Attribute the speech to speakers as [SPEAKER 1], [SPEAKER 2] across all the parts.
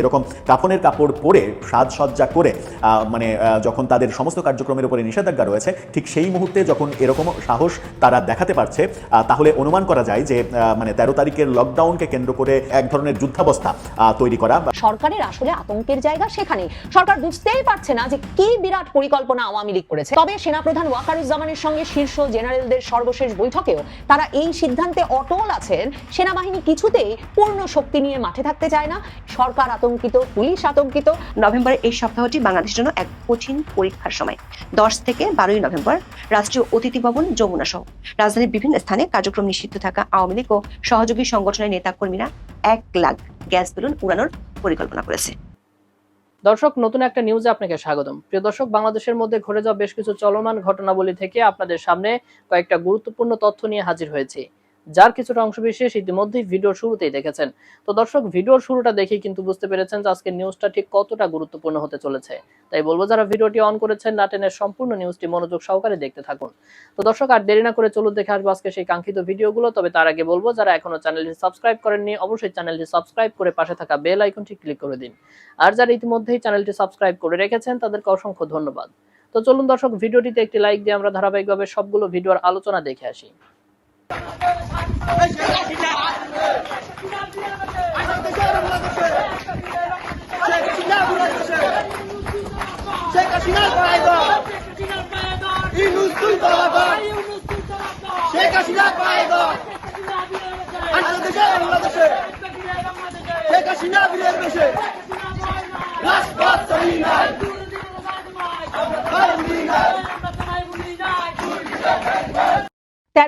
[SPEAKER 1] এরকম কাপনের কাপড় পরে সাজসজ্জা করে মানে যখন তাদের সমস্ত কার্যক্রমের উপরে নিষেধাজ্ঞা রয়েছে, ঠিক সেই মুহূর্তে যখন এরকম সাহস তারা দেখাতে পারছে তাহলে অনুমান করা যায় যে মানে তেরো তারিখের লকডাউনকে কেন্দ্র করে এক ধরনের যুদ্ধাবস্থা তৈরি করা
[SPEAKER 2] সরকারের আসলে আতঙ্কের জায়গা সেখানে সরকার বুঝতেই পারছে না যে কি বিরাট পরিকল্পনা আওয়ামী লীগ করেছে। তবে সেনাপ্রধান ওয়াকারুজ্জামানের সঙ্গে শীর্ষ জেনারেলদের সর্বশেষ বৈঠকেও তারা এই সিদ্ধান্তে অটল আছেন। সেনাবাহিনী কিছুতেই পূর্ণ শক্তি নিয়ে মাঠে থাকতে চায় না। সরকার আতঙ্কিত, পুলিশ আতঙ্কিত।
[SPEAKER 3] নভেম্বরের এই সপ্তাহটি বাংলাদেশের জন্য এক কঠিন পরীক্ষার সময়। দশ থেকে বারোই নভেম্বর রাষ্ট্রীয় অতিথি ভবন যমুনা সহ। রাজধানীর বিভিন্ন স্থানে কার্যক্রম নিষিদ্ধ থাকা আওয়ামী লীগ ও সহযোগী সংগঠনের নেতাকর্মীরা এক লাখ গ্যাস বেলুন উড়ানোর পরিকল্পনা করেছে।
[SPEAKER 4] দর্শক, নতুন একটা নিউজে আপনাকে স্বাগতম। প্রিয় দর্শক, বাংলাদেশের মধ্যে ঘটে যাওয়া বেশ কিছু চলমান ঘটনাবলী থেকে আপনাদের সামনে কয়েকটা গুরুত্বপূর্ণ তথ্য নিয়ে হাজির হয়েছি। যার কিছুটা অংশবিশেষ ইতিমধ্যেই ভিডিওর শুরুতেই দেখেছেন। তো দর্শক, ভিডিওর শুরুটা দেখেই কিন্তু বুঝতে পেরেছেন যে আজকের নিউজটা ঠিক কতটা গুরুত্বপূর্ণ হতে চলেছে। তাই বলব, যারা ভিডিওটি অন করেছেন নাটেনের সম্পূর্ণ নিউজটি মনোযোগ সহকারে দেখতে থাকুন। তো দর্শক, আর দেরি না করে চলুন দেখে আসব আজকে সেই কাঙ্ক্ষিত ভিডিওগুলো। তবে তার আগে বলব, যারা এখনও চ্যানেলটি সাবস্ক্রাইব করেননি, অবশ্যই চ্যানেলটি সাবস্ক্রাইব করে পাশে থাকা বেল আইকনটি ক্লিক করে দিন। আর যারা ইতিমধ্যেই চ্যানেলটি সাবস্ক্রাইব করে রেখেছেন, তাদেরকে অসংখ্য ধন্যবাদ। তো চলুন দর্শক, ভিডিওটিতে একটি লাইক দিয়ে আমরা ধারাবাহিকভাবে সবগুলো ভিডিওর আলোচনা দেখে আসি।
[SPEAKER 5] শেখ হাসিনার পায়দর বাংলাদেশে বাংলাদেশে শেখ হাসিনা বীরের বেশে রাজপথ চলি নাই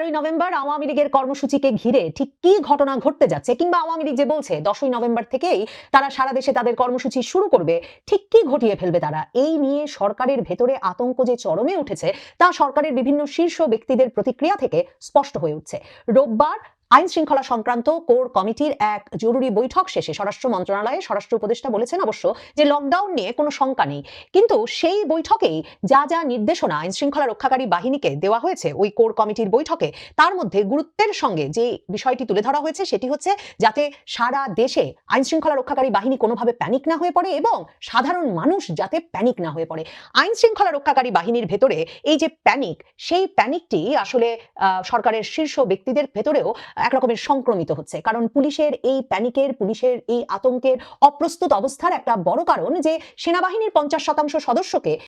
[SPEAKER 2] তেরোই নভেম্বর আওয়ামী লীগের কর্মসূচিকে ঘিরে ঠিক কি ঘটনা ঘটতে যাচ্ছে কিংবা আওয়ামী লীগ যে বলছে দশই নভেম্বর থেকেই তারা সারা দেশে তাদের কর্মসূচি শুরু করবে, ঠিক কি ঘটিয়ে ফেলবে তারা? এই নিয়ে সরকারের ভেতরে আতঙ্ক যে চরমে উঠেছে তা সরকারের বিভিন্ন শীর্ষ ব্যক্তিদের প্রতিক্রিয়া থেকে স্পষ্ট হয়ে উঠছে। রোববার আইন শৃঙ্খলা সংক্রান্ত কোর কমিটির এক জরুরি বৈঠক শেষে স্বরাষ্ট্র মন্ত্রণালয়ে স্বরাষ্ট্র উপদেষ্টা বলেছেন অবশ্য যে লকডাউন নিয়ে কোনো শঙ্কা নেই। কিন্তু সেই বৈঠকেই যা যা নির্দেশনা আইন শৃঙ্খলা রক্ষাকারী বাহিনীকে দেওয়া হয়েছে, ওই কোর কমিটির বৈঠকে, তার মধ্যে গুরুত্বের সঙ্গে যে বিষয়টি তুলে ধরা হয়েছে সেটি হচ্ছে যাতে সারা দেশে আইন শৃঙ্খলা রক্ষাকারী বাহিনী কোনোভাবে প্যানিক না হয়ে পড়ে এবং সাধারণ মানুষ যাতে প্যানিক না হয়ে পড়ে। আইন শৃঙ্খলা রক্ষাকারী বাহিনীর ভেতরে এই যে প্যানিক সেই প্যানিকটি আসলে সরকারের শীর্ষ ব্যক্তিদের ভেতরেও একরকমের সংক্রমিত হচ্ছে। কারণ পুলিশের এই প্যানিকের পুলিশের এই আতঙ্কের অপ্রস্তুত অবস্থার একটা বড় কারণ যে, সেনাবাহিনীর পঞ্চাশ শতাংশ সদস্যকে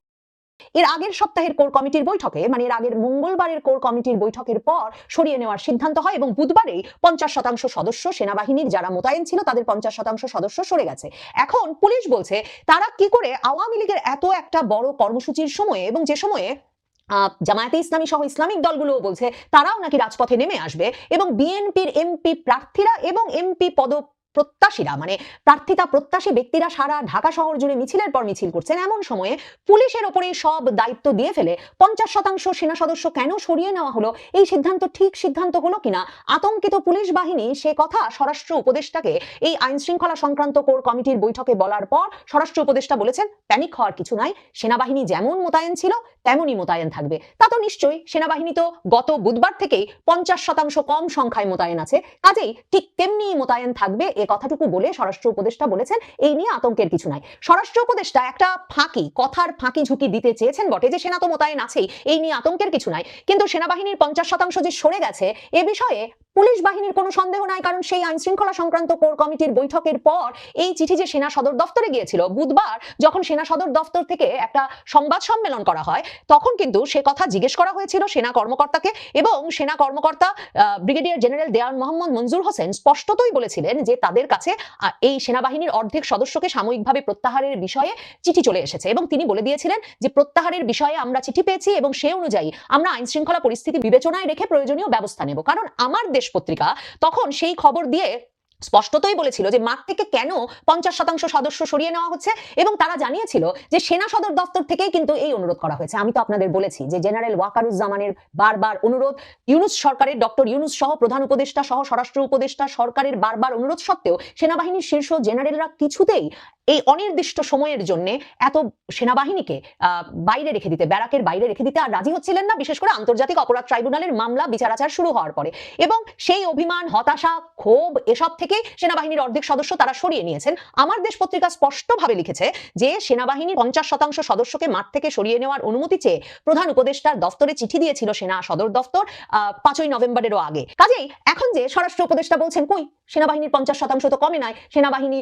[SPEAKER 2] এর আগের সপ্তাহের কোর কমিটির বৈঠকে মানে এর আগের মঙ্গলবারের কোর কমিটির বৈঠকের পর সরিয়ে নেওয়ার সিদ্ধান্ত হয় এবং বুধবারেই পঞ্চাশ শতাংশ সদস্য সেনাবাহিনীর যারা মোতায়েন ছিল তাদের পঞ্চাশ শতাংশ সদস্য সরে গেছে। এখন পুলিশ বলছে, তারা কি করে আওয়ামী লীগের এত একটা বড় কর্মসূচির সময়ে এবং যে সময়ে জামায়াতে ইসলামী সহ ইসলামিক দলগুলোও বলছে তারাও নাকি রাজপথে নেমে আসবে এবং বিএনপির এমপি প্রার্থীরা এবং এমপি পদ প্রত্যাশীরা মানে প্রার্থিতা প্রত্যাশী ব্যক্তিরা সারা ঢাকা শহর জুড়ে মিছিলের পর মিছিল করছেন। এমন সময়ে পুলিশের ওপরে সব দায়িত্ব দিয়ে ফেলে পঞ্চাশ শতাংশ সেনা সদস্য কেন সরিয়ে নেওয়া হলো? এই সিদ্ধান্ত ঠিক সিদ্ধান্ত হলো কিনা? আতঙ্কিত পুলিশ বাহিনী সে কথা স্বরাষ্ট্র উপদেষ্টাকে এই আইন শৃঙ্খলা সংক্রান্ত কোর কমিটির বৈঠকে বলার পর স্বরাষ্ট্র উপদেষ্টা বলেছেন, প্যানিক হওয়ার কিছু নাই। সেনাবাহিনী যেমন মোতায়েন ছিল, তেমনই মোতায়েন থাকবে। তা তো নিশ্চয়ই, সেনাবাহিনী তো গত বুধবার থেকেই পঞ্চাশ শতাংশ কম সংখ্যায় মোতায়েন আছে। কাজেই ঠিক তেমনি মোতায়েন থাকবে এ কথাটুকু বলে স্বরাষ্ট্র উপদেষ্টা বলেছেন, এই নিয়ে আতঙ্কের কিছু নাই। স্বরাষ্ট্র উপদেষ্টা একটা ফাঁকি, কথার ফাঁকি ঝুঁকি দিতে চেয়েছেন বটে যে সেনা তো মোতায়েন আছেই, এই নিয়ে আতঙ্কের কিছু নাই। কিন্তু সেনাবাহিনীর পঞ্চাশ শতাংশ যে সরে গেছে, এ বিষয়ে পুলিশ বাহিনীর কোনো সন্দেহ নাই, কারণ সেই আইন শৃঙ্খলা সংক্রান্ত কোর কমিটির বৈঠকের পর এই চিঠি যে সেনা সদর দফতরে গিয়েছিল, বুধবার যখন সেনা সদর দফতর থেকে একটা সংবাদ সম্মেলন করা হয়, তখন কিন্তু সে কথা জিজ্ঞেস করা হয়েছিল সেনা কর্মকর্তাকে এবং সেনা কর্মকর্তা ব্রিগেডিয়ার জেনারেল দেওয়ান মোহাম্মদ মঞ্জুর হোসেন স্পষ্টতই বলেছিলেন যে তাদের কাছে এই সেনাবাহিনীর অর্ধেক সদস্যকে সাময়িকভাবে প্রত্যাহারের বিষয়ে চিঠি চলে এসেছে এবং তিনি বলে দিয়েছিলেন যে প্রত্যাহারের বিষয়ে আমরা চিঠি পেয়েছি এবং সে অনুযায়ী আমরা আইন শৃঙ্খলা পরিস্থিতি বিবেচনায় রেখে প্রয়োজনীয় ব্যবস্থা নেব। কারণ আমার দেশ পত্রিকা তখন সেই খবর দিয়ে স্পষ্টতই বলেছিল যে মাঠ থেকে কেন পঞ্চাশ শতাংশ সদস্য সরিয়ে নেওয়া হচ্ছে এবং তারা জানিয়েছিল যে সেনা সদর দপ্তর থেকেই কিন্তু এই অনুরোধ করা হয়েছে। আমি তো আপনাদের বলেছি যে জেনারেল ওয়াকারুজ্জামানের বারবার অনুরোধ। ইউনুস সরকারের, ডক্টর ইউনুস সহ প্রধান উপদেষ্টা সহ স্বরাষ্ট্র উপদেষ্টা সরকারের বারবার অনুরোধ সত্ত্বেও সেনাবাহিনীর শীর্ষ জেনারেলরা কিছুতেই এই অনির্দিষ্ট সময়ের জন্য এত সেনাবাহিনীকে বাইরে রেখে দিতে, ব্যারাকের বাইরে রেখে দিতে আর রাজি হচ্ছিলেন না, বিশেষ করে আন্তর্জাতিক অপরাধ ট্রাইব্যুনালের মামলা বিচারাচার শুরু হওয়ার পরে। এবং সেই অভিমান, হতাশা, ক্ষোভ, এসব থেকে থেকে সেনাবাহিনীর অর্ধেক সদস্য তারা সরিয়ে নিয়েছেন। আমার দেশ পত্রিকা স্পষ্টভাবে লিখেছে যে সেনাবাহিনী পঞ্চাশ শতাংশ সদস্যকে মাঠ থেকে সরিয়ে নেওয়ার অনুমতি চেয়ে প্রধান উপদেষ্টার দফতরে চিঠি দিয়েছিল সেনা সদর দফতর পাঁচই নভেম্বরেরও আগে। কাজেই এখন যে স্বরাষ্ট্র উপদেষ্টা বলছেন, কই? সেনাবাহিনীর পঞ্চাশ শতাংশ তো কমে নাই, সেনাবাহিনী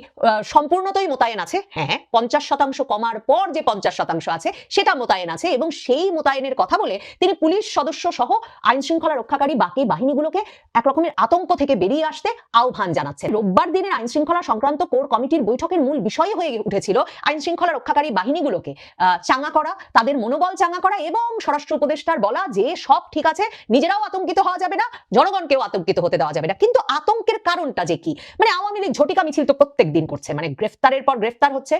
[SPEAKER 2] সম্পূর্ণতই মোতায়েন আছে। হ্যাঁ হ্যাঁ পঞ্চাশ শতাংশ কমার পর যে পঞ্চাশ শতাংশ আছে, সেটা মোতায়েন আছে এবং সেই মোতায়েনের কথা বলে তিনি পুলিশ সদস্য সহ আইন শৃঙ্খলা রক্ষাকারী বাকি বাহিনীগুলোকে একরকমের আতঙ্ক থেকে বেরিয়ে আসতে আহ্বান জানাচ্ছে রোববার দিনের আইন শৃঙ্খলা সংক্রান্ত কোর কমিটির বৈঠকের মূল বিষয় হয়ে উঠেছিল আইন শৃঙ্খলা রক্ষাকারী বাহিনীগুলোকে। চাঙ্গা করা, তাদের মনোবল চাঙ্গা করা এবং স্বরাষ্ট্র উপদেষ্টার বলা যে সব ঠিক আছে, নিজেরাও আতঙ্কিত হওয়া যাবে না, জনগণকেও আতঙ্কিত হতে দেওয়া যাবে না। কিন্তু আতঙ্কের কারণটা যে কি? মানে আওয়ামী লীগ ঝটিকা মিছিল তো প্রত্যেক দিন করছে। মানে গ্রেফতারের পর গ্রেফতার হচ্ছে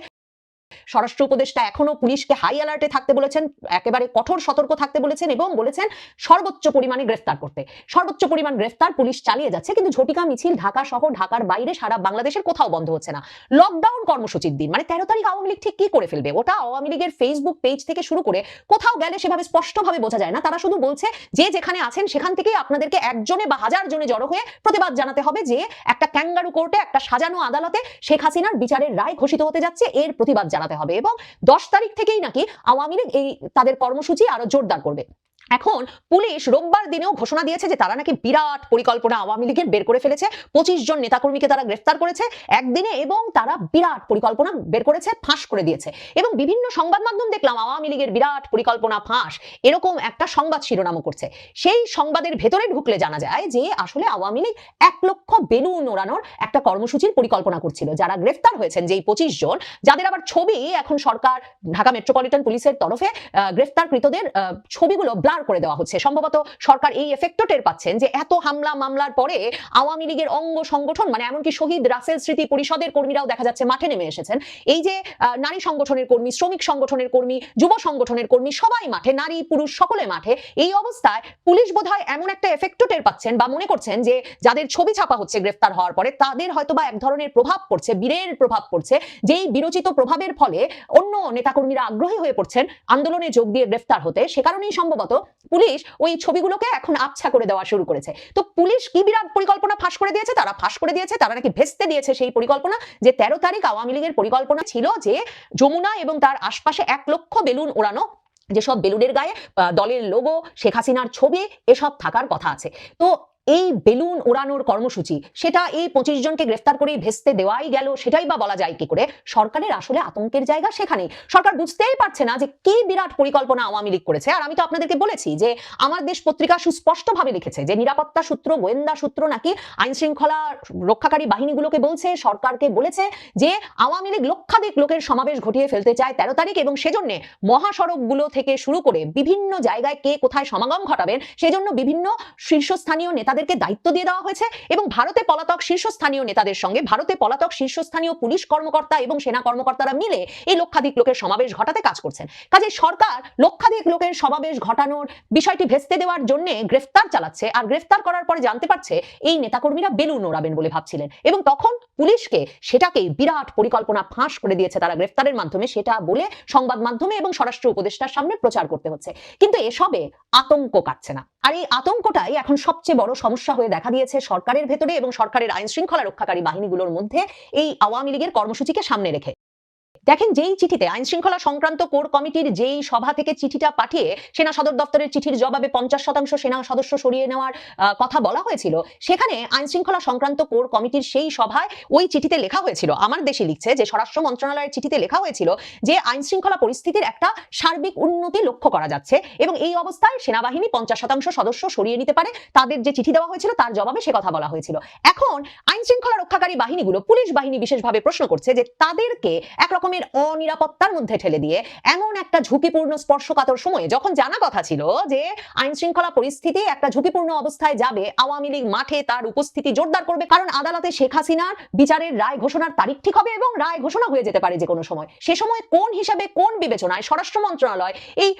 [SPEAKER 2] স্বরাষ্ট্র উপদেষ্টা এখনও পুলিশকে হাই অ্যালার্টে থাকতে বলেছেন, একেবারে কঠোর সতর্ক থাকতে বলেছেন এবং বলেছেন সর্বোচ্চ পরিমাণে গ্রেফতার করতে। সর্বোচ্চ পরিমাণ গ্রেফতার পুলিশ চালিয়ে যাচ্ছে, কিন্তু ঝটিকা মিছিল ঢাকা সহ ঢাকার বাইরে সারা বাংলাদেশের কোথাও বন্ধ হচ্ছে না। লকডাউন কর্মসূচির দিন মানে তেরো তারিখ আওয়ামী লীগ ঠিক কি করে ফেলবে? ওটা আওয়ামী লীগের ফেসবুক পেজ থেকে শুরু করে কোথাও গেলে সেভাবে স্পষ্টভাবে বোঝা যায় না। তারা শুধু বলছে, যে যেখানে আছেন সেখান থেকেই আপনাদেরকে একজনে বা হাজার জনে জড়ো হয়ে প্রতিবাদ জানাতে হবে যে একটা ক্যাঙ্গারু কোর্টে একটা সাজানো আদালতে শেখ হাসিনার বিচারের রায় ঘোষিত হতে যাচ্ছে, এর প্রতিবাদ জানাতে হবে এবং দশ তারিখ থেকেই নাকি আওয়ামী লীগ এই তাদের কর্মসূচি আরও জোরদার করবে। এখন পুলিশ রোববার দিনেও ঘোষণা দিয়েছে যে তারা নাকি বিরাট পরিকল্পনা আওয়ামী লীগের বের করে ফেলেছে। পঁচিশ জন নেতাকর্মীকে তারা গ্রেফতার করেছে একদিনে এবং তারা বিরাট পরিকল্পনা বের করেছে, ফাঁস করে দিয়েছে। এবং বিভিন্ন সংবাদ মাধ্যম দেখলাম আওয়ামী লীগের বিরাট পরিকল্পনা ফাঁস, এরকম একটা সংবাদ শিরোনামও করছে। সেই সংবাদের ভেতরে ঢুকলে জানা যায় যে আসলে আওয়ামী লীগ এক লক্ষ বেলুন ওড়ানোর একটা কর্মসূচির পরিকল্পনা করছিল। যারা গ্রেফতার হয়েছেন যেই পঁচিশ জন, যাদের আবার ছবি এখন সরকার, ঢাকা মেট্রোপলিটন পুলিশের তরফে গ্রেফতারকৃতদের ছবিগুলো ব্লার করে দেওয়া হচ্ছে। সম্ভবত সরকার এই এফেক্টও টের পাচ্ছেন যে এত হামলা মামলার পরে আওয়ামী লীগের অঙ্গ সংগঠন মানে এমনকি শহীদ রাসেল স্মৃতি পরিষদের কর্মীরাও দেখা যাচ্ছে মাঠে নেমে এসেছেন। এই যে নারী সংগঠনের কর্মী, শ্রমিক সংগঠনের কর্মী, যুব সংগঠনের কর্মী, সবাই মাঠে, নারী, পুরুষ, সকলে মাঠে, এই অবস্থায় পুলিশ বোধহয় এমন একটা এফেক্টও টের পাচ্ছেন বা মনে করছেন যে যাদের ছবি ছাপা হচ্ছে গ্রেফতার হওয়ার পরে, তাদের হয়তোবা এক ধরনের প্রভাব পড়ছে, বীরের প্রভাব পড়ছে, যেই বিরোচিত প্রভাবের ফলে অন্য নেতাকর্মীরা আগ্রহী হয়ে পড়ছেন আন্দোলনে যোগ দিয়ে গ্রেফতার হতে। সে কারণেই সম্ভবত পুলিশ ওই ছবিগুলোকে এখন আবছা করে দেওয়া শুরু করেছে। তো পুলিশ কি বিরাট পরিকল্পনা ফাঁস করে দিয়েছে? তারা ফাঁস করে দিয়েছে, তারা নাকি ভেস্তে দিয়েছে সেই পরিকল্পনা। যে তেরো তারিখ আওয়ামী লীগের পরিকল্পনা ছিল যে যমুনা এবং তার আশপাশে এক লক্ষ বেলুন ওড়ানো, যেসব বেলুনের গায়ে দলের লোগো শেখ হাসিনার ছবি, এসব থাকার কথা আছে। তো এই বেলুন ওড়ানোর কর্মসূচি, সেটা এই পঁচিশ জনকে গ্রেফতার করে ভেস্তে দেওয়াই গেল, সেটাই বা বলা যায় কি করে? সরকারের আসলে আতঙ্কের জায়গা সেখানেই সরকার বুঝতেই পারছে না যে কি বিরাট পরিকল্পনা আওয়ামী লীগ করেছে। আর আমি তো আপনাদেরকে বলেছি যে আমার দেশ পত্রিকা সুস্পষ্টভাবে লিখেছে যে নিরাপত্তা সূত্র, গোয়েন্দা সূত্র নাকি আইন শৃঙ্খলা রক্ষাকারী বাহিনীগুলোকে বলছে, সরকারকে বলেছে যে আওয়ামী লীগ লক্ষাধিক লোকের সমাবেশ ঘটিয়ে ফেলতে চায় তেরো তারিখ এবং সেজন্য মহাসড়কগুলো থেকে শুরু করে বিভিন্ন জায়গায় কে কোথায় সমাগম ঘটাবেন, সেজন্য বিভিন্ন শীর্ষস্থানীয় নেতাদেরকে দায়িত্ব দিয়ে দেওয়া হয়েছে এবং ভারতে পলাতক শীর্ষস্থানীয় নেতাদের সঙ্গে ভারতে পলাতক শীর্ষস্থানীয় পুলিশ কর্মকর্তা এবং সেনা কর্মকর্তারা মিলে এই লক্ষাধিক লোকের সমাবেশ ঘটাতে কাজ করছেন। কাজে সরকার লক্ষাধিক লোকের সমাবেশ ঘটানোর বিষয়টি ভেস্তে দেওয়ার জন্য গ্রেফতার চালাচ্ছে আর গ্রেফতার করার পরে জানতে পারছে এই নেতাকর্মীরা বেলুন ওড়াবেন বলে ভাবছিলেন এবং তখন পুলিশকে সেটাকেই বিরাট পরিকল্পনা ফাঁস করে দিয়েছে তারা গ্রেফতারের মাধ্যমে সেটা বলে সংবাদ মাধ্যমে এবং স্বরাষ্ট্র উপদেষ্টার সামনে প্রচার করতে হচ্ছে। কিন্তু এসবে আতঙ্ক কাটছে না। আর এই আতঙ্কটাই এখন সবচেয়ে বড় সমস্যা হয়ে দেখা দিয়েছে সরকারের ভেতরে এবং সরকারের আইন শৃঙ্খলা রক্ষাকারী বাহিনীগুলোর মধ্যে এই আওয়ামী লীগের কর্মসূচিকে সামনে রেখে। দেখেন যেই চিঠিতে আইন শৃঙ্খলা সংক্রান্ত কোর কমিটির যেই সভা থেকে চিঠিটা পাঠিয়ে সেনা সদর দপ্তরের চিঠির জবাবে পঞ্চাশ শতাংশ সেনা সদস্য সরিয়ে নেওয়ার কথা বলা হয়েছিল, সেখানে আইন শৃঙ্খলা সংক্রান্ত কোর কমিটির সেই সভায় ওই চিঠিতে লেখা হয়েছিল, আমার দেশে লিখছে যে স্বরাষ্ট্র মন্ত্রণালয়ের চিঠিতে লেখা হয়েছিল যে আইন শৃঙ্খলা পরিস্থিতির একটা সার্বিক উন্নতি লক্ষ্য করা যাচ্ছে এবং এই অবস্থায় সেনাবাহিনী পঞ্চাশ শতাংশ সদস্য সরিয়ে নিতে পারে, তাদের যে চিঠি দেওয়া হয়েছিল তার জবাবে সে কথা বলা হয়েছিল। এখন আইন শৃঙ্খলা রক্ষাকারী বাহিনীগুলো, পুলিশ বাহিনী বিশেষভাবে প্রশ্ন করছে যে তাদেরকে এক অনিরাপত্তার মধ্যে ঠেলে দিয়ে এমন একটা ঝুঁকিপূর্ণ স্পর্শকাতর সময়ে যখন জানা কথা ছিল যে আইন শৃঙ্খলা পরিস্থিতি একটা ঝুঁকিপূর্ণ অবস্থায় যাবে, আওয়ামী লীগ মাঠে তার উপস্থিতি জোরদার করবে, কারণ আদালতে শেখ হাসিনার বিচারের রায় ঘোষণার তারিখ ঠিক হবে এবং রায় ঘোষণা হয়ে যেতে পারে যে কোনো সময়। সে সময় কোন হিসাবে কোন বিবেচনায় স্বরাষ্ট্র মন্ত্রণালয় এই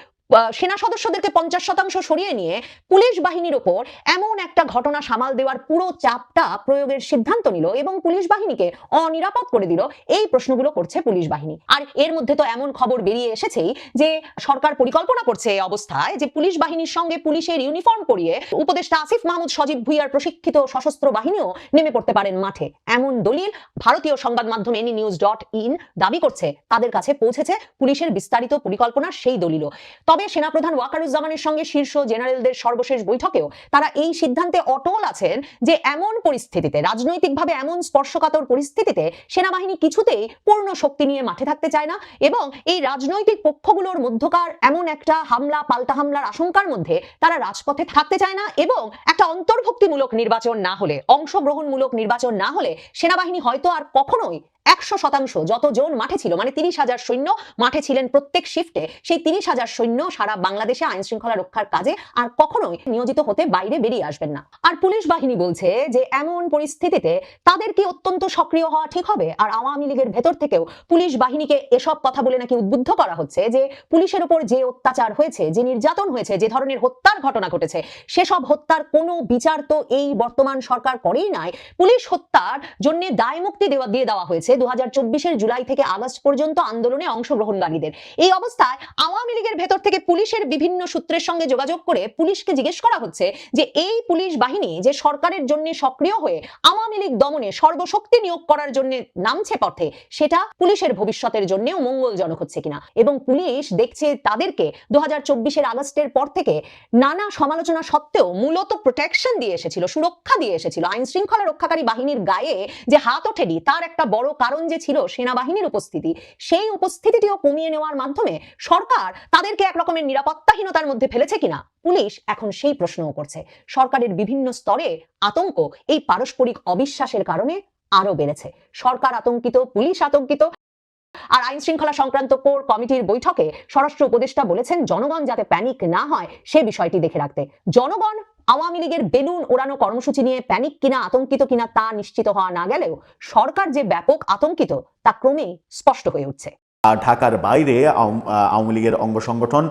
[SPEAKER 2] সেনা সদস্যদেরকে পঞ্চাশ শতাংশ সরিয়ে নিয়ে পুলিশ বাহিনীর ওপর এমন একটা ঘটনা সামাল দেওয়ার পুরো চাপটা প্রয়োগের সিদ্ধান্ত নিল এবং পুলিশ বাহিনীকে অনিরাপদ করে দিল। এই প্রশ্নগুলো করছে পুলিশ বাহিনী। আর এর মধ্যে তো এমন খবর বেরিয়ে এসেছেই যে সরকার পরিকল্পনা করছে এই অবস্থায় যে পুলিশ বাহিনীর সঙ্গে পুলিশের ইউনিফর্ম পরিয়ে উপদেষ্টা আসিফ মাহমুদ, সজীব ভুইয়ার প্রশিক্ষিত সশস্ত্র বাহিনীও নেমে পড়তে পারেন মাঠে। এমন দলিল ভারতীয় সংবাদ মাধ্যম এনি নিউজ ডট ইন দাবি করছে। তাদের কাছে পৌঁছেছে পুলিশের বিস্তারিত পরিকল্পনার সেই দলিলও। তবে সেনাপ্রধান ওয়াকারুজ্জামানের সঙ্গে শীর্ষ জেনারেলদের সর্বশেষ বৈঠকেও তারা এই সিদ্ধান্তে অটল আছেন যে এমন পরিস্থিতিতে, রাজনৈতিকভাবে এমন স্পর্শকাতর পরিস্থিতিতে সেনাবাহিনী কিছুতেই পূর্ণ শক্তি নিয়ে মাঠে থাকতে চায় না এবং এই রাজনৈতিক পক্ষগুলোর মধ্যকার এমন একটা হামলা, পাল্টা হামলার আশঙ্কার মধ্যে তারা রাজপথে থাকতে চায় না এবং একটা অন্তর্ভুক্তিমূলক নির্বাচন না হলে, অংশগ্রহণমূলক নির্বাচন না হলে সেনাবাহিনী হয়তো আর কখনোই একশো শতাংশ যতজন মাঠে ছিল মানে তিরিশ হাজার সৈন্য মাঠে ছিলেন প্রত্যেক শিফটে সেই তিরিশ হাজার সৈন্য সারা বাংলাদেশে আইন শৃঙ্খলা রক্ষার কাজে আর কখনোই নিয়োজিত হতে বাইরে বেরিয়ে আসবেন না। আর পুলিশ বাহিনী বলছে যে, এমন পরিস্থিতিতে তাদের কি অত্যন্ত সক্রিয় হওয়া ঠিক হবে? আর আওয়ামী লীগের ভেতর থেকেও পুলিশ বাহিনীকে এসব কথা বলে নাকি উদ্বুদ্ধ করা হচ্ছে যে, পুলিশের উপর যে অত্যাচার হয়েছে, যে নির্যাতন হয়েছে, যে ধরনের হত্যার ঘটনা ঘটেছে, সেসব হত্যার কোনো বিচার তো এই বর্তমান সরকার করেই নাই। পুলিশ হত্যার জন্য দায় মুক্তি দেওয়া, দিয়ে দেওয়া হয়েছে দু হাজার জুলাই থেকে আগস্ট পর্যন্ত আন্দোলনে অংশগ্রহণকারীদের। এই অবস্থায় আওয়ামী লীগের ভেতর থেকে পুলিশের বিভিন্ন সূত্রের সঙ্গে যোগাযোগ করে পুলিশকে জিজ্ঞেস করা হচ্ছে যে এই পুলিশ বাহিনী যে সরকারের জন্য সক্রিয় হয়ে আওয়ামী লীগ দমনে সর্বশক্তি নিয়োগ করার জন্য নামছে পথে, সেটা পুলিশের ভবিষ্যতের জন্যও মঙ্গলজনক হচ্ছে কিনা? এবং পুলিশ দেখছে তাদেরকে দু হাজার আগস্টের পর থেকে নানা সমালোচনা সত্ত্বেও মূলত প্রোটেকশন দিয়ে এসেছিল, সুরক্ষা দিয়ে এসেছিল। আইন শৃঙ্খলা রক্ষাকারী বাহিনীর গায়ে যে হাত ওঠেনি, তার একটা বড় কারণ যে ছিল সেনাবাহিনীর উপস্থিতি, সেই উপস্থিতিটিও কমিয়ে নেওয়ার মাধ্যমে সরকার তাদেরকে এক রকমের নিরাপত্তাহীনতার মধ্যে ফেলেছে কিনা? পুলিশ এখন সেই প্রশ্নও করছে। সরকারের বিভিন্ন স্তরে আতঙ্ক এই পারস্পরিক অবিশ্বাসের কারণে আরও বেড়েছে। সরকার আতঙ্কিত, পুলিশ আতঙ্কিত। আর আইন শৃঙ্খলা সংক্রান্ত কোর কমিটির বৈঠকে স্বরাষ্ট্র উপদেষ্টা বলেছেন, জনগণ যাতে প্যানিক না হয় সে বিষয়টি দেখে রাখতে। জনগণ আওয়ামী লীগের বেলুন ওড়ানো কর্মসূচি নিয়ে প্যানিক কিনা, আতঙ্কিত কিনা তা নিশ্চিত হওয়া না গেলেও সরকার যে ব্যাপক আতঙ্কিত, তা ক্রমেই স্পষ্ট হয়ে উঠছে।
[SPEAKER 1] ঢাকার বাইরে আওয়ামী লীগের অঙ্গ সংগঠন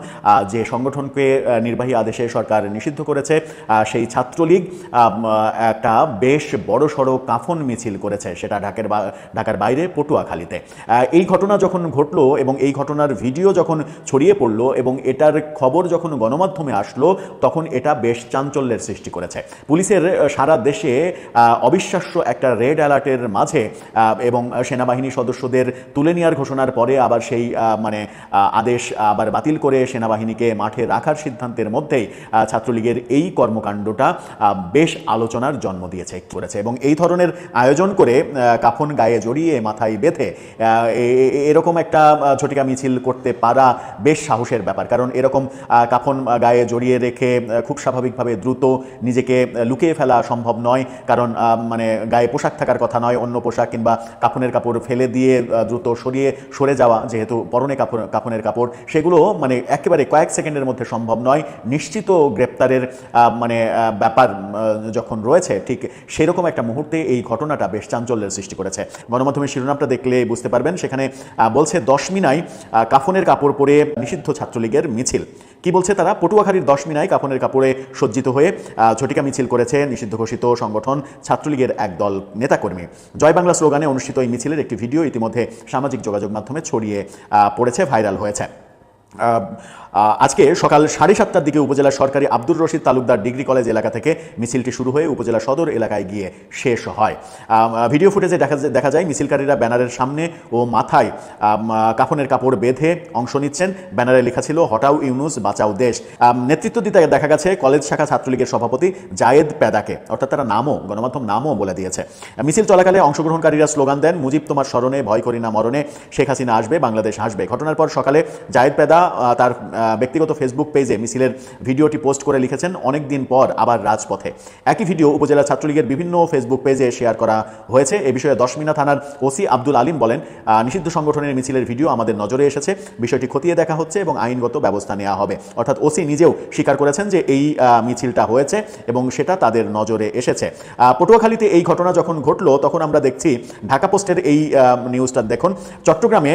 [SPEAKER 1] যে সংগঠনকে নির্বাহী আদেশে সরকার নিষিদ্ধ করেছে সেই ছাত্রলীগ একটা বেশ বড় সড়ো কাফন মিছিল করেছে সেটা ঢাকার ঢাকার বাইরে পটুয়াখালীতে। এই ঘটনা যখন ঘটলো এবং এই ঘটনার ভিডিও যখন ছড়িয়ে পড়ল এবং এটার খবর যখন গণমাধ্যমে আসলো, তখন এটা বেশ চাঞ্চল্যের সৃষ্টি করেছে। পুলিশের সারা দেশে অবিশ্বাস্য একটা রেড অ্যালার্টের মাঝে এবং সেনাবাহিনী সদস্যদের তুলে নেওয়ার ঘোষণার পরে আবার সেই মানে আদেশ আবার বাতিল করে সেনাবাহিনীকে মাঠে রাখার সিদ্ধান্তের মধ্যেই ছাত্রলীগের এই কর্মকাণ্ডটা বেশ আলোচনার জন্ম দিয়েছে, করেছে। এবং এই ধরনের আয়োজন করে কাফন গায়ে জড়িয়ে মাথায় বেঁধে এরকম একটা ঝটিকা মিছিল করতে পারা বেশ সাহসের ব্যাপার। কারণ এরকম কাফন গায়ে জড়িয়ে রেখে খুব স্বাভাবিকভাবে দ্রুত নিজেকে লুকিয়ে ফেলা সম্ভব নয়। কারণ মানে গায়ে পোশাক থাকার কথা নয়, অন্য পোশাক কিংবা কাফনের কাপড় ফেলে দিয়ে দ্রুত সরিয়ে, সরে যাওয়া যেহেতু পরনে কাপড়, কাপনের কাপড়, সেগুলো মানে একেবারে কয়েক সেকেন্ডের মধ্যে সম্ভব নয়। নিশ্চিত গ্রেপ্তারের মানে ব্যাপার যখন রয়েছে, ঠিক সেরকম একটা মুহূর্তে এই ঘটনাটা বেশ চাঞ্চল্যের সৃষ্টি করেছে। গণমাধ্যমের শিরোনামটা দেখলে বুঝতে পারবেন, সেখানে বলছে দশ মিনায় কাফনের কাপড় পরে নিষিদ্ধ ছাত্রলীগের মিছিল। কি বলছে তারা? পটুয়াখালীর দশ মিনায় কাফনের কাপড়ে সজ্জিত হয়ে ঝটিকা মিছিল করেছে নিষিদ্ধ ঘোষিত সংগঠন ছাত্রলীগের একদল নেতাকর্মী। জয় বাংলা স্লোগানে অনুষ্ঠিত এই মিছিলের একটি ভিডিও ইতিমধ্যে সামাজিক যোগাযোগ মাধ্যমে ছড়িয়ে পড়েছে, ভাইরাল হয়েছে। আজকে সকাল সাড়ে সাতটার দিকে উপজেলা সরকারি আব্দুর রশিদ তালুকদার ডিগ্রি কলেজ এলাকা থেকে মিছিলটি শুরু হয়ে উপজেলা সদর এলাকায় গিয়ে শেষ হয়। ভিডিও ফুটেজে দেখা দেখা যায় মিছিলকারীরা ব্যানারের সামনে ও মাথায় কাফনের কাপড় বেঁধে অংশ নিচ্ছেন। ব্যানারে লেখা ছিল হটাও ইউনুস বাঁচাও দেশ। নেতৃত্ব দিতে দেখা গেছে কলেজ শাখা ছাত্রলীগের সভাপতি জায়েদ প্যাদাকে অর্থাৎ তারা নামও গণমাধ্যম নামও বলে দিয়েছে। মিছিল চলাকালে অংশগ্রহণকারীরা স্লোগান দেন মুজিব তোমার স্মরণে ভয় করি না মরণে শেখ হাসিনা আসবে বাংলাদেশ আসবে ঘটনার পর সকালে জায়েদ আহ, তার ব্যক্তিগত ফেসবুক পেজে মিছিলের ভিডিওটি পোস্ট করে লিখেছেন অনেক দিন পর আবার রাজপথে। একই ভিডিও উপজেলা ছাত্রলীগের বিভিন্ন ফেসবুক পেজে শেয়ার করা হয়েছে। এ বিষয়ে দশমিনা থানার ওসি আব্দুল আলিম বলেন নিষিদ্ধ সংগঠনের মিছিলের ভিডিও আমাদের নজরে এসেছে। বিষয়টি খতিয়ে দেখা হচ্ছে এবং আইনগত ব্যবস্থা নেওয়া হবে। অর্থাৎ ওসি নিজেও স্বীকার করেছেন যে এই মিছিলটা হয়েছে এবং সেটা তাদের নজরে এসেছে। পটুয়াখালীতে এই ঘটনা যখন ঘটলো, তখন আমরা দেখছি, ঢাকা পোস্টের এই নিউজটা দেখুন। চট্টগ্রামে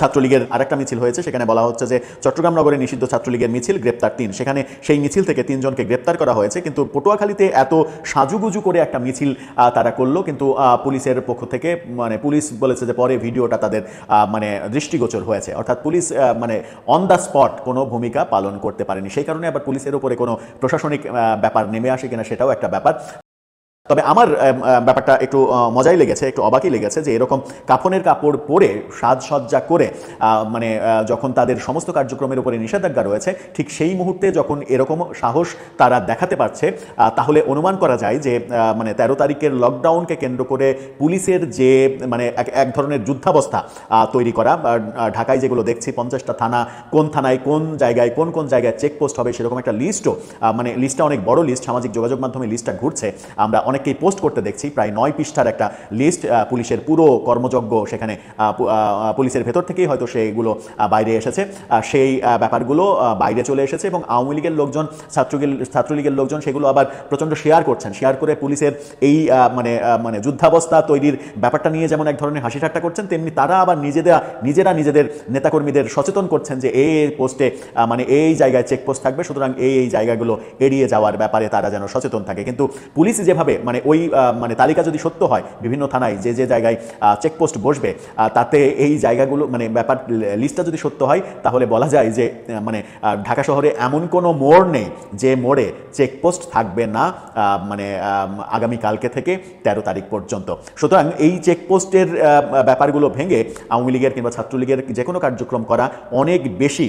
[SPEAKER 1] ছাত্রলীগের আরেকটা মিছিল হয়েছে। সেখানে বলা হচ্ছে যে চট্টগ্রাম নগরে নিষিদ্ধ ছাত্রলীগের মিছিল গ্রেপ্তার তিন। সেখানে সেই মিছিল থেকে তিনজনকে গ্রেপ্তার করা হয়েছে। কিন্তু পটুয়াখালীতে এত সাজুগুজু করে একটা মিছিল তারা করল। কিন্তু পুলিশের পক্ষ থেকে মানে পুলিশ বলেছে যে পরে ভিডিওটা তাদের মানে দৃষ্টিগোচর হয়েছে। অর্থাৎ পুলিশ মানে অন দ্য স্পট কোনো ভূমিকা পালন করতে পারেনি। সেই কারণে আবার পুলিশের উপরে কোনো প্রশাসনিক ব্যাপার নেমে আসে কিনা সেটাও একটা ব্যাপার। তবে আমার ব্যাপারটা একটু মজাই লেগেছে, একটু অবাকই লেগেছে যে এরকম কাফনের কাপড় পরে সাজসজ্জা করে মানে যখন তাদের সমস্ত কার্যক্রমের উপরে নিষেধাজ্ঞা রয়েছে, ঠিক সেই মুহূর্তে যখন এরকম সাহস তারা দেখাতে পারছে তাহলে অনুমান করা যায় যে মানে তেরো তারিখের লকডাউনকে কেন্দ্র করে পুলিশের যে মানে এক ধরনের যুদ্ধাবস্থা তৈরি করা ঢাকায় যেগুলো দেখছি, পঞ্চাশটা থানা, কোন থানায় কোন জায়গায়, কোন কোন জায়গায় চেকপোস্ট হবে, সেরকম একটা লিস্টও মানে লিস্টটা অনেক বড় লিস্ট সামাজিক যোগাযোগ মাধ্যমে লিস্টটা ঘুরছে, আমরা অনেককেই পোস্ট করতে দেখছি। প্রায় নয় পৃষ্ঠার একটা লিস্ট পুলিশের পুরো কর্মযজ্ঞ সেখানে পুলিশের ভেতর থেকেই হয়তো আহ, বাইরে এসেছে। সেই ব্যাপারগুলো বাইরে চলে এসেছে এবং আওয়ামী লীগের লোকজন ছাত্রলীগ ছাত্রলীগের লোকজন সেগুলো আবার প্রচণ্ড শেয়ার করছেন। শেয়ার করে পুলিশের এই মানে মানে যুদ্ধাবস্থা তৈরির ব্যাপারটা নিয়ে যেমন এক ধরনের হাসি ঠাট্টা করছেন তেমনি তারা আবার নিজেদের নিজেরা নিজেদের নেতাকর্মীদের সচেতন করছেন যে এই পোস্টে মানে এই জায়গায় চেকপোস্ট থাকবে সুতরাং এই এই জায়গাগুলো এড়িয়ে যাওয়ার ব্যাপারে তারা যেন সচেতন থাকে। কিন্তু পুলিশ যেভাবে মানে ওই মানে তালিকা যদি সত্য হয় বিভিন্ন থানায় যে যে জায়গায় চেকপোস্ট বসবে তাতে এই জায়গাগুলো মানে ব্যাপার লিস্টটা যদি সত্য হয় তাহলে বলা যায় যে মানে ঢাকা শহরে এমন কোনো মোড় নেই যে মোড়ে চেকপোস্ট থাকবে না মানে আম, আগামী কালকে থেকে তেরো তারিখ পর্যন্ত। সুতরাং এই চেকপোস্টের ব্যাপারগুলো ভেঙে আওয়ামী লীগের কিংবা ছাত্রলীগের যে কোনো কার্যক্রম করা অনেক বেশি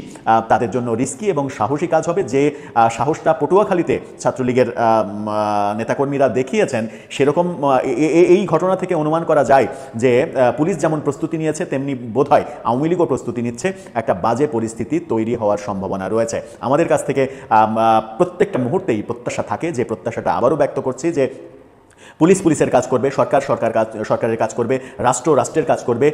[SPEAKER 1] তাদের জন্য রিস্কি এবং সাহসী কাজ হবে যে সাহসটা পটুয়াখালীতে ছাত্রলীগের নেতাকর্মীরা উম, দেখিয়েছেন সেরকম এই ঘটনা থেকে অনুমান করা যায় যে পুলিশ যেমন প্রস্তুতি নিয়েছে, তেমনি বোধহয় আওয়ামী লীগও প্রস্তুতি নিচ্ছে। একটা বাজে পরিস্থিতি তৈরি হওয়ার সম্ভাবনা রয়েছে। আমাদের কাছ থেকে প্রত্যেকটা মুহূর্তেই প্রত্যাশা থাকে যে, প্রত্যাশাটা আবারও ব্যক্ত করছি যে পুলিশ পুলিশের কাজ করবে, সরকার সরকার কাজ, সরকারের কাজ করবে, রাষ্ট্র রাষ্ট্রের কাজ করবে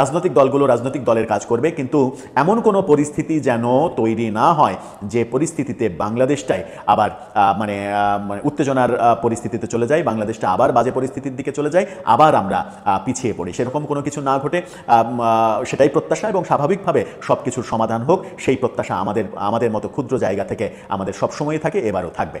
[SPEAKER 1] রাজনৈতিক দলগুলো রাজনৈতিক দলের কাজ করবে। কিন্তু এমন কোনো পরিস্থিতি যেন তৈরি না হয় যে পরিস্থিতিতে বাংলাদেশটাই আবার মানে মানে উত্তেজনার পরিস্থিতিতে চলে যায়, বাংলাদেশটা আবার বাজে পরিস্থিতির দিকে চলে যায়, আবার আমরা পিছিয়ে পড়ি। সেরকম কোনো কিছু না ঘটে সেটাই প্রত্যাশা এবং স্বাভাবিকভাবে সব কিছুর সমাধান হোক, সেই প্রত্যাশা আমাদের আমাদের মতো ক্ষুদ্র জায়গা থেকে আমাদের সবসময়ই থাকে, এবারও থাকবে।